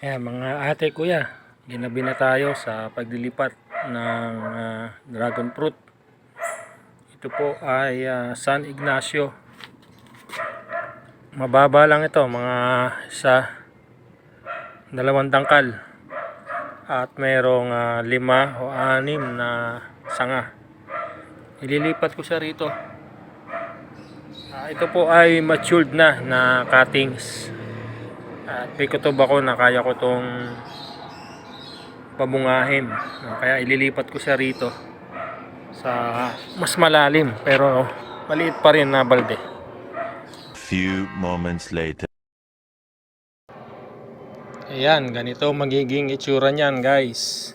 Ayan, mga ate, kuya, ginabi na tayo sa paglilipat ng ah, dragon fruit. Ito po ay ah, San Ignacio. Mababa lang ito, mga sa dalawang dangkal. At mayroong ah, lima o anim na sanga. Ililipat ko siya rito. Ah, ito po ay matured na na cuttings. At may kutob ako na kaya ko tong pabungahin. Kaya ililipat ko siya rito sa mas malalim pero maliit pa rin na balde. Few moments later. Ayan, ganito magiging itsura niyan guys.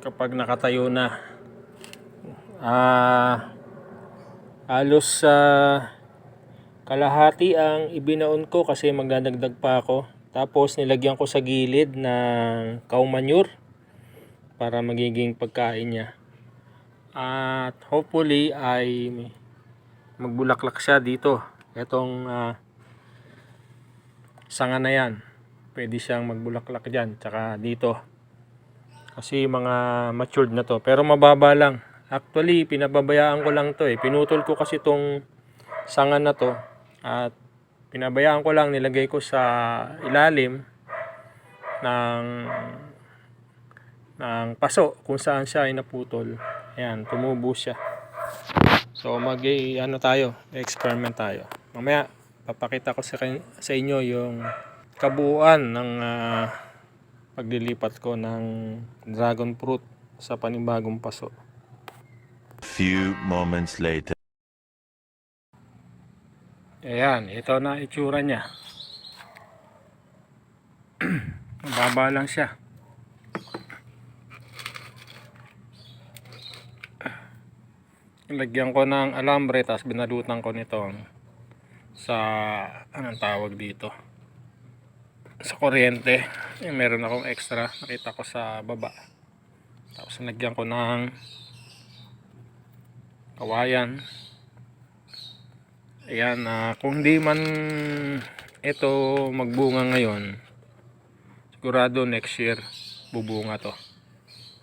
Kapag nakatayo na. Ah, halos sa kalahati ang ibinaon ko kasi magdadagdag pa ako. Tapos nilagyan ko sa gilid ng cow manure para magiging pagkain niya. At hopefully ay magbulaklak siya dito. Itong ah, sanga na yan. Pwede siyang magbulaklak dyan. Tsaka dito. Kasi mga matured na to. Pero mababa lang. Actually, pinababayaan ko lang to eh. Pinutol ko kasi tong sanga na to. At pinabayaan ko lang. Nilagay ko sa ilalim ng ng paso kung saan siya ay naputol. Ayan, tumubo siya. So mag ano tayo, experiment tayo. Mamaya papakita ko sa, sa inyo yung kabuuan ng ah, paglilipat ko ng dragon fruit sa panibagong paso. Few moments later. Ayan, ito na itsura niya. Mababa lang siya. Lagyan ko ng alambre tapos binalutan ko nito sa anong tawag dito sa kuryente eh, meron akong extra nakita ko sa baba tapos lagyan ko ng kawayan ayan ah, kung di man ito magbunga ngayon sigurado next year bubunga to.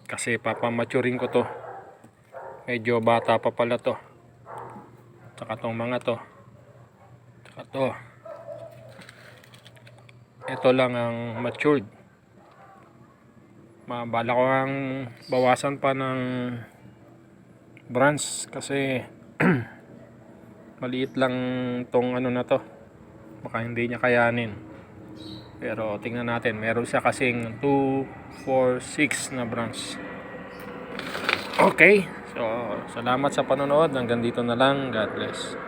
Kasi papamaturing ko to. Medyo bata pa pala to. Tsaka tong mga to. Tsaka to. Ito lang ang matured. Mabala ko ang bawasan pa ng branch kasi maliit lang tong ano na to. Baka hindi niya kayanin. Pero tingnan natin. Meron siya kasing 2, 4, 6 na branch. Okay. So salamat sa panonood. Hanggang dito na lang. God bless